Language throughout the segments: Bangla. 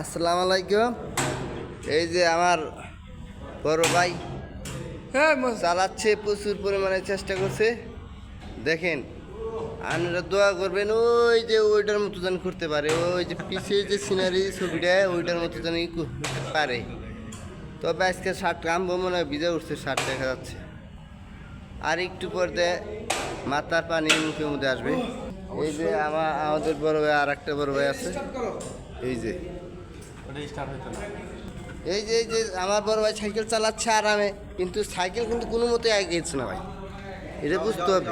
আসসালামু আলাইকুম। এই যে আমার বড় ভাই হ্যাঁ চালাচ্ছে প্রচুর পরিমাণে চেষ্টা করছে। দেখেন আপনারা দোয়া করবেন ওই যে ওইটার মতো যেন করতে পারে। ওই যে পিছিয়ে যে সিনারি ছবিটা ওইটার মতো যেন করতে পারে। তবে আজকে শার্ট কামবো মনে হয় ভিজে উঠছে শার্ট দেখা যাচ্ছে। আর একটু পর মাথার পানি মুখে মধ্যে আসবে। এই যে আমার আমাদের বড় ভাই আর একটা বড় ভাই আছে। এই যে এই যে এই যে আমার বড় ভাই সাইকেল চালাচ্ছে আরামে কিন্তু সাইকেল কিন্তু কোনো মতে এগিয়েছে না ভাই। এটা বুঝতে হবে।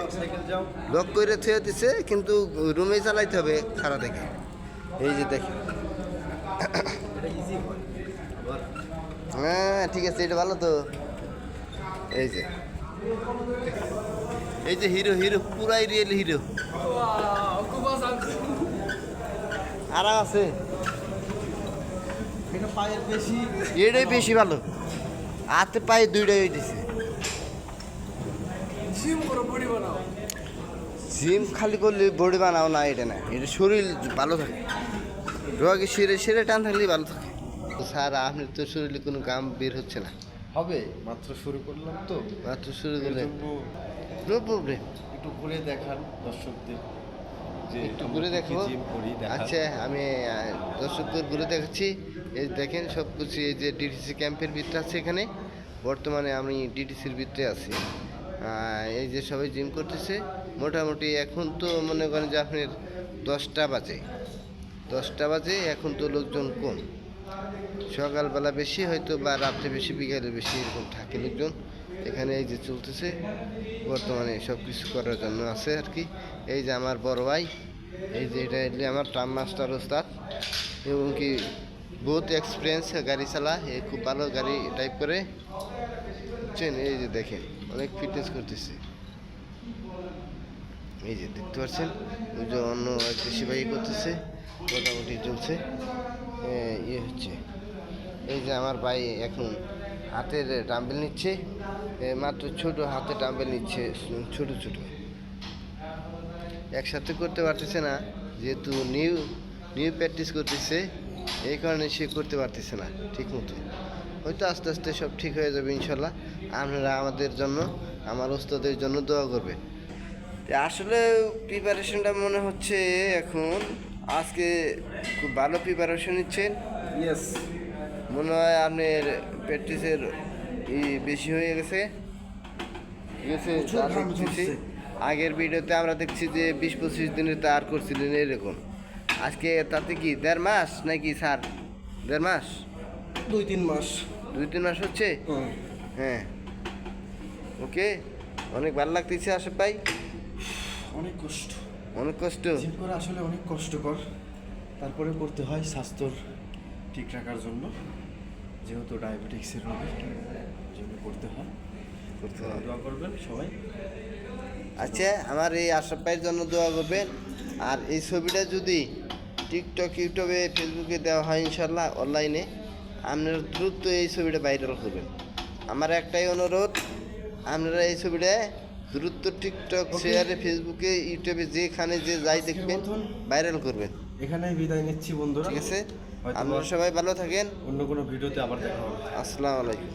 লক করে থুয়ে দিছে কিন্তু রুমে চালাইতে হবে খারাপ দেখে এই যে দেখে হ্যাঁ ঠিক আছে এটা ভালো তো। এই যে। এই যে হিরো হিরো পুরাই রিয়েল হিরো। আরাম আছে। এটাই বেশি ভালো। হাতে পায়ে দুইটাই দিছে জিম বডি বানাও। খালি করলে বডি বানাও না এটা না। এটা শরীর ভালো থাকে। রোগে শিরে শিরে টান থাকলেই ভালো থাকে। তো স্যার আপনি তো শরীরে কোনো কাম বের হচ্ছে না। হবে মাত্র শুরু করলাম তো। মাত্র শুরু করলে। নো প্রবলেম একটু ঘুরে দেখান দর্শকদের। একটু ঘুরে দেখো। আচ্ছা আমি দর্শকদের ঘুরে দেখাচ্ছি। এই দেখেন সব কিছু এই যে ডিটিসি ক্যাম্পের ভিতরে আছে এখানে। বর্তমানে আমি ডিটিসির ভিতরে আছি। এই যে সবাই জিম করতেছে। মোটামুটি এখন তো মনে করেন যে আপনার দশটা বাজে। দশটা বাজে এখন তো লোকজন কম। সকালবেলা বেশি হয়তো বা রাত্রে বেশি বিকালে বেশি এরকম থাকে লোকজন। এখানে এই যে চলতেছে, বর্তমানে সব কিছু করার জন্য আছে আর কি। এই যে আমার বড় ভাই, এই যে এটা আমার ট্রাম মাস্টার ওস্তাদ। এবং কি বহুত এক্সপিরিয়েন্স গাড়ি চালা এ খুব ভালো গাড়ি টাইপ করে। বুঝছেন এই যে দেখেন, অনেক ফিটনেস করতেছে। এই যে দেখতে পাচ্ছেন, ওই যে অন্য ভাই করতেছে, মোটামুটি চলছে। ইয়ে হচ্ছে। এই যে আমার ভাই এখন হাতের ডাম্বেল নিচ্ছে মাত্র ছোট হাতে ডাম্বেল নিচ্ছে, ছোট ছোট। একসাথে করতে পারতেছে না, যেহেতু নিউ নিউ প্র্যাকটিস করতেছে, এই কারণে সে করতে পারতেছে না, ঠিক মতো। হয়তো আস্তে আস্তে সব ঠিক হয়ে যাবে, ইনশাল্লাহ। আপনারা আমাদের জন্য, আমার ওস্তাদের জন্য দোয়া করবেন। তা আসলে প্রিপারেশনটা মনে হচ্ছে এখন, আজকে খুব ভালো প্রিপারেশন নিচ্ছেন? ইয়েস মনে হয় আপনার প্র্যাকটিসের ই বেশি হয়ে গেছে। তা দেখতেছি। আগের ভিডিওতে আমরা দেখছি যে বিশ পঁচিশ দিনের তার করছিলেন এরকম। আজকে তাতে কি দেড় মাস নাকি স্যার? দেড় মাস? দুই তিন মাস। দুই তিন মাস হচ্ছে? হ্যাঁ। ওকে অনেক ভালো লাগতেছে আশে পাই অনেক কষ্ট। অনেক কষ্ট। জিম করা আসলে অনেক কষ্টকর। তারপরে করতে হয় স্বাস্থ্যর ঠিক রাখার জন্য যেহেতু ডায়াবেটিক্সের রোগী জন্য করতে হয়। করতে হয়। দোয়া করবেন সবাই। আচ্ছা আমার এই আশরাফ ভাইয়ের জন্য দোয়া করবেন। আর এই ছবিটা যদি টিকটক ইউটিউবে ফেসবুকে দেওয়া হয় ইনশাল্লাহ অনলাইনে আপনারা দ্রুত এই ছবিটা ভাইরাল করবেন আমার একটাই অনুরোধ আপনারা এই ছবিটা দ্রুত টিকটক শেয়ারে ফেসবুকে ইউটিউবে যেখানে যে যাই দেখবেন ভাইরাল করবেন। এখানে বিদায় নিচ্ছি বন্ধুরা। ঠিক আছে? আপনারা সবাই ভালো থাকেন। অন্য কোনো ভিডিওতে আবার দেখা হবে। আসসালামু আলাইকুম।